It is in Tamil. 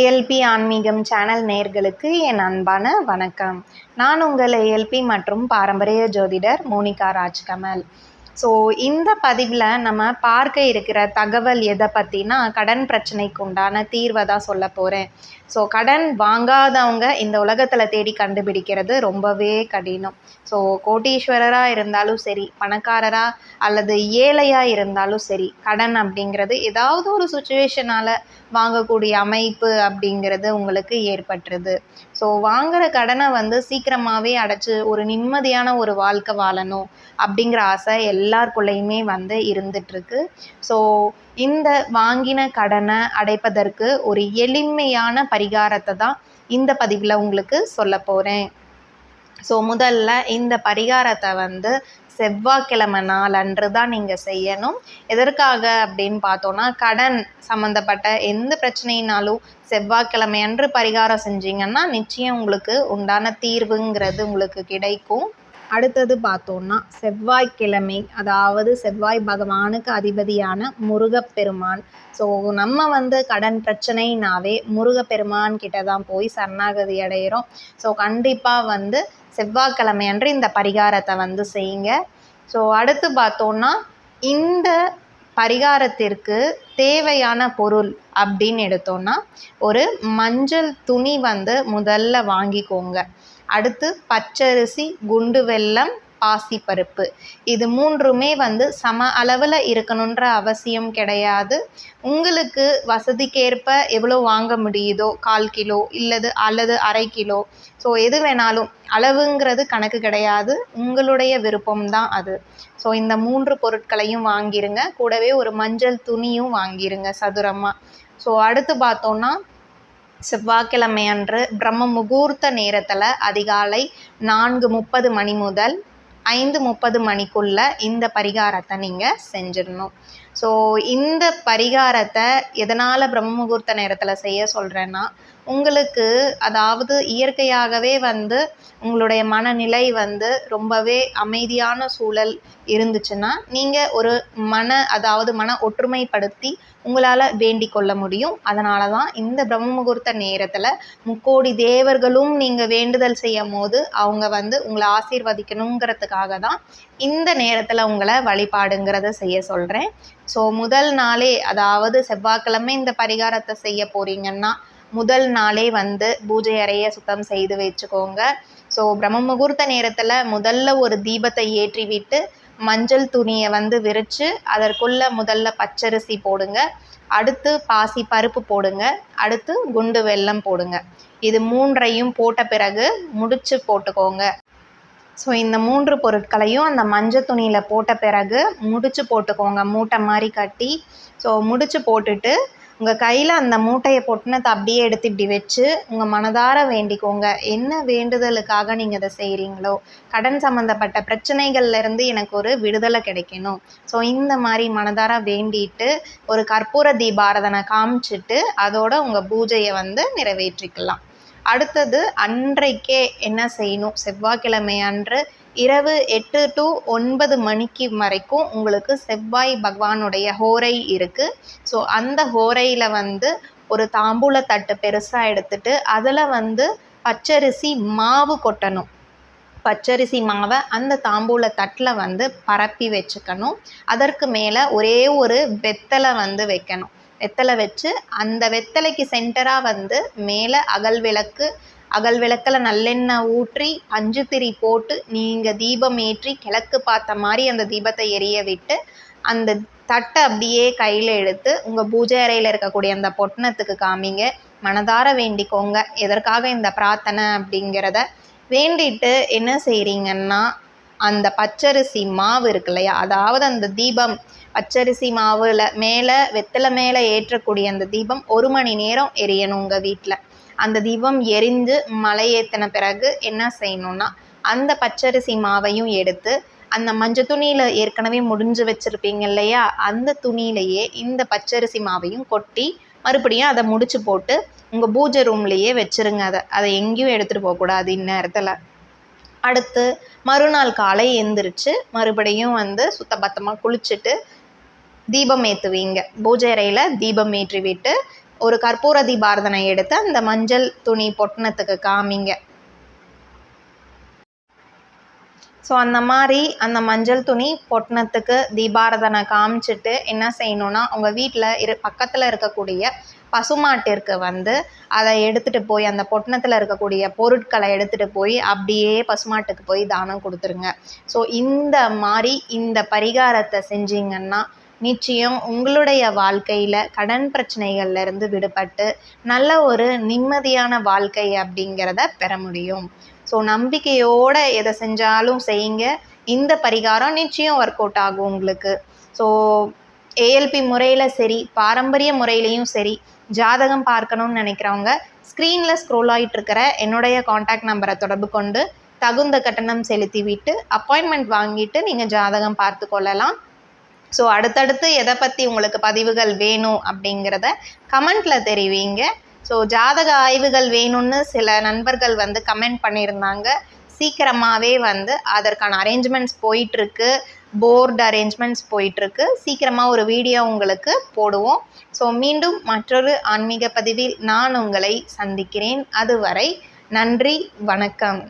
ஏஎல்பி ஆன்மீகம் சேனல் நேர்களுக்கு என் அன்பான வணக்கம். நான் உங்கள் ஏஎல்பி மற்றும் பாரம்பரிய ஜோதிடர் மோனிகா ராஜ்கமல். ஸோ இந்த பதிவில் நம்ம பார்க்க இருக்கிற தகவல் எதை பற்றினா கடன் பிரச்சனைக்கு உண்டான தீர்வை தான் சொல்ல போகிறேன் ஸோ கடன் வாங்காதவங்க இந்த உலகத்தில் தேடி கண்டுபிடிக்கிறது ரொம்பவே கடினம். ஸோ கோட்டீஸ்வரராக இருந்தாலும் சரி பணக்காரராக அல்லது ஏழையாக இருந்தாலும் சரி கடன் அப்படிங்கிறது ஏதாவது ஒரு சுச்சுவேஷனால் வாங்கக்கூடிய அமைப்பு அப்படிங்கிறது உங்களுக்கு ஏற்பட்டுருது. ஸோ வாங்குகிற கடனை வந்து சீக்கிரமாகவே அடைச்சி ஒரு நிம்மதியான ஒரு வாழ்க்கை வாழணும் அப்படிங்கிற ஆசை எல்லாருக்குள்ளேயுமே வந்து இருந்துகிட்ருக்கு ஸோ இந்த வாங்கின கடனை அடைப்பதற்கு ஒரு எளிமையான பரிகாரத்தை தான் இந்த பதிவில் உங்களுக்கு சொல்ல போகிறேன் ஸோ முதல்ல இந்த பரிகாரத்தை வந்து செவ்வாய்க்கிழமை நாள் அன்று தான் நீங்கள் செய்யணும். எதற்காக அப்படின்னு பார்த்தோன்னா கடன் சம்மந்தப்பட்ட எந்த பிரச்சனையினாலும் செவ்வாய்க்கிழமை அன்று பரிகாரம் செஞ்சீங்கன்னா நிச்சயம் உங்களுக்கு உண்டான தீர்வுங்கிறது உங்களுக்கு கிடைக்கும். அடுத்தது பார்த்தோன்னா செவ்வாய்க்கிழமை அதாவது செவ்வாய் பகவானுக்கு அதிபதியான முருகப்பெருமான். ஸோ நம்ம வந்து கடன் பிரச்சனைனாவே முருகப்பெருமான் கிட்ட தான் போய் சரணாகதி அடைகிறோம் ஸோ கண்டிப்பாக வந்து செவ்வாய்க்கிழமை அன்று இந்த பரிகாரத்தை வந்து செய்யுங்க. ஸோ அடுத்து பார்த்தோன்னா இந்த பரிகாரத்திற்கு தேவையான பொருள் அப்படின்னு எடுத்தோன்னா ஒரு மஞ்சள் துணி வந்து முதல்ல வாங்கிக்கோங்க. அடுத்து பச்சரிசி குண்டு வெல்லம் பாசிப்பருப்பு இது மூன்றுமே வந்து சம அளவில் இருக்கணுன்ற அவசியம் கிடையாது. உங்களுக்கு வசதிக்கேற்ப எவ்வளோ வாங்க முடியுதோ கால் கிலோ இல்லது அல்லது அரை கிலோ. ஸோ எது வேணாலும் அளவுங்கிறது கணக்கு கிடையாது. உங்களுடைய விருப்பம் தான் அது. ஸோ இந்த மூன்று பொருட்களையும் வாங்கிருங்க. கூடவே ஒரு மஞ்சள் துணியும் வாங்கிருங்க சதுரமாக ஸோ அடுத்து பார்த்தோன்னா செவ்வாய்க்கிழமை அன்று பிரம்ம முகூர்த்த நேரத்தில் அதிகாலை நான்கு முப்பது மணி முதல் ஐந்து முப்பது மணிக்குள்ள இந்த பரிகாரத்தை நீங்கள் செஞ்சிடணும். ஸோ இந்த பரிகாரத்தை எதனால் பிரம்ம முகூர்த்த நேரத்தில் செய்ய சொல்கிறேன்னா உங்களுக்கு அதாவது இயற்கையாகவே வந்து உங்களுடைய மனநிலை வந்து ரொம்பவே அமைதியான சூழல் இருந்துச்சுன்னா நீங்கள் ஒரு மன அதாவது மன ஒற்றுமைப்படுத்தி உங்களால் வேண்டிக் கொள்ள முடியும். அதனால தான் இந்த பிரம்ம முகூர்த்த நேரத்தில் முக்கோடி தேவர்களும் நீங்கள் வேண்டுதல் செய்யும் போது அவங்க வந்து உங்களை ஆசீர்வதிக்கணுங்கிறதுக்காக தான் இந்த நேரத்தில் உங்களை வழிபாடுங்கிறத செய்ய சொல்கிறேன் ஸோ முதல் நாளே அதாவது செவ்வாய்க்கிழமை இந்த பரிகாரத்தை செய்ய போகிறீங்கன்னா முதல் நாளே வந்து பூஜை அறையை சுத்தம் செய்து வச்சுக்கோங்க. ஸோ பிரம்ம முகூர்த்த நேரத்தில் முதல்ல ஒரு தீபத்தை ஏற்றி விட்டு மஞ்சள் துணியை வந்து விரித்து அதற்குள்ளே முதல்ல பச்சரிசி போடுங்க. அடுத்து பாசி பருப்பு போடுங்க. அடுத்து குண்டு வெல்லம் போடுங்க. இது மூன்றையும் போட்ட பிறகு முடிச்சு போட்டுக்கோங்க. ஸோ இந்த மூன்று பொருட்களையும் அந்த மஞ்சள் துணியில் போட்ட பிறகு முடிச்சு போட்டுக்கோங்க. மூட்டை மாதிரி கட்டி. ஸோ முடிச்சு போட்டுட்டு உங்கள் கையில் அந்த மூட்டையை பொட்டினத்தை அப்படியே எடுத்து இப்படி வச்சு உங்கள் மனதார வேண்டிக்கோங்க. என்ன வேண்டுதலுக்காக நீங்கள் இதை செய்கிறீங்களோ கடன் சம்மந்தப்பட்ட பிரச்சனைகள்லேருந்து எனக்கு ஒரு விடுதலை கிடைக்கணும். ஸோ இந்த மாதிரி மனதார வேண்டிட்டு ஒரு கற்பூர தீபாரதனை காமிச்சிட்டு அதோட உங்கள் பூஜையை வந்து நிறைவேற்றிக்கலாம். அடுத்தது அன்றைக்கே என்ன செய்யணும்? செவ்வாய்க்கிழமை அன்று இரவு எட்டு டு ஒன்பது மணிக்கு வரைக்கும் உங்களுக்கு செவ்வாய் பகவானுடைய ஹோரை இருக்குது ஸோ அந்த ஹோரையில் வந்து ஒரு தாம்பூல தட்டு பெருசாக எடுத்துட்டு அதில் வந்து பச்சரிசி மாவு கொட்டணும். பச்சரிசி மாவை அந்த தாம்பூல தட்டில் வந்து பரப்பி வச்சுக்கணும். அதற்கு மேலே ஒரே ஒரு வெத்தலை வந்து வைக்கணும். வெத்தலை வச்சு அந்த வெத்தலைக்கு சென்டராக வந்து மேலே அகல் விளக்கு அகல் விளக்கில் நல்லெண்ணெய் ஊற்றி பஞ்சு திரி போட்டு நீங்கள் தீபம் ஏற்றி கிழக்கு பார்த்த மாதிரி அந்த தீபத்தை எரிய விட்டு அந்த தட்டை அப்படியே கையில் எடுத்து உங்கள் பூஜை அறையில் இருக்கக்கூடிய அந்த பொட்டணத்துக்கு காமிங்க. மனதார வேண்டிக்கோங்க. எதற்காக இந்த பிரார்த்தனை அப்படிங்கிறத வேண்டிட்டு என்ன செய்கிறீங்கன்னா அந்த பச்சரிசி மாவு இருக்கு இல்லையா? அதாவது அந்த தீபம் பச்சரிசி மாவில் மேலே வெத்தலை மேலே ஏற்றக்கூடிய அந்த தீபம் ஒரு மணி நேரம் எரியணும் உங்கள் வீட்டில் அந்த தீபம் எரிஞ்சு மலையேற்றின பிறகு என்ன செய்யணும்னா அந்த பச்சரிசி மாவையும் எடுத்து அந்த மஞ்சள் துணியில் ஏற்கனவே முடிஞ்சு வச்சுருப்பீங்க இல்லையா அந்த துணியிலையே இந்த பச்சரிசி மாவையும் கொட்டி மறுபடியும் அதை முடிச்சு போட்டு உங்கள் பூஜை ரூம்லேயே வச்சுருங்க. அதை அதை எங்கேயும் எடுத்துகிட்டு போகக்கூடாது இந்நேரத்தில். அடுத்து மறுநாள் காலை எந்திரிச்சு மறுபடியும் வந்து சுத்தபத்தமாக குளிச்சுட்டு தீபம் ஏற்றுவீங்க பூஜை அறையில் தீபம் ஏற்றிவிட்டு ஒரு கற்பூர தீபாரதனை எடுத்து அந்த மஞ்சள் துணி பொட்டணத்துக்கு காமிங்க. ஸோ அந்த மாதிரி அந்த மஞ்சள் துணி பொட்டணத்துக்கு தீபாரதனை காமிச்சிட்டு என்ன செய்யணும்னா உங்கள் வீட்டில் இரு பக்கத்தில் இருக்கக்கூடிய பசுமாட்டிற்கு வந்து அதை எடுத்துகிட்டு போய் அந்த பொட்டணத்தில் இருக்கக்கூடிய பொருட்களை எடுத்துகிட்டு போய் அப்படியே பசுமாட்டுக்கு போய் தானம் கொடுத்துருங்க. ஸோ இந்த மாதிரி இந்த பரிகாரத்தை செஞ்சீங்கன்னா நிச்சயம் உங்களுடைய வாழ்க்கையில் கடன் பிரச்சனைகள்லேருந்து விடுபட்டு நல்ல ஒரு நிம்மதியான வாழ்க்கை அப்படிங்கிறத பெற முடியும். ஸோ நம்பிக்கையோடு எதை செஞ்சாலும் செய்யுங்க. இந்த பரிகாரம் நிச்சயம் ஒர்க் அவுட் ஆகும் உங்களுக்கு. ஸோ ஏஎல்பி முறையில் சரி பாரம்பரிய முறையிலையும் சரி ஜாதகம் பார்க்கணும்னு நினைக்கிறவங்க ஸ்க்ரீனில் ஸ்க்ரோல் ஆகிட்டு இருக்கிற என்னுடைய காண்டாக்ட் நம்பரை தொடர்பு கொண்டு தகுந்த கட்டணம் செலுத்தி விட்டு அப்பாயின்மெண்ட் வாங்கிட்டு நீங்கள் ஜாதகம் பார்த்து கொள்ளலாம். ஸோ அடுத்தடுத்து எதை பற்றி உங்களுக்கு பதிவுகள் வேணும் அப்படிங்கிறத கமெண்ட்டில் தெரிவிங்க. ஸோ ஜாதக ஆய்வுகள் வேணும்னு சில நண்பர்கள் வந்து கமெண்ட் பண்ணியிருந்தாங்க. சீக்கிரமாகவே வந்து அதற்கான அரேஞ்ச்மெண்ட்ஸ் போயிட்டுருக்கு. போர்டு அரேஞ்ச்மெண்ட்ஸ் போயிட்டுருக்கு. சீக்கிரமாக ஒரு வீடியோ உங்களுக்கு போடுவோம். ஸோ மீண்டும் மற்றொரு ஆன்மீக பதிவில் நான் உங்களை சந்திக்கிறேன். அதுவரை நன்றி வணக்கம்.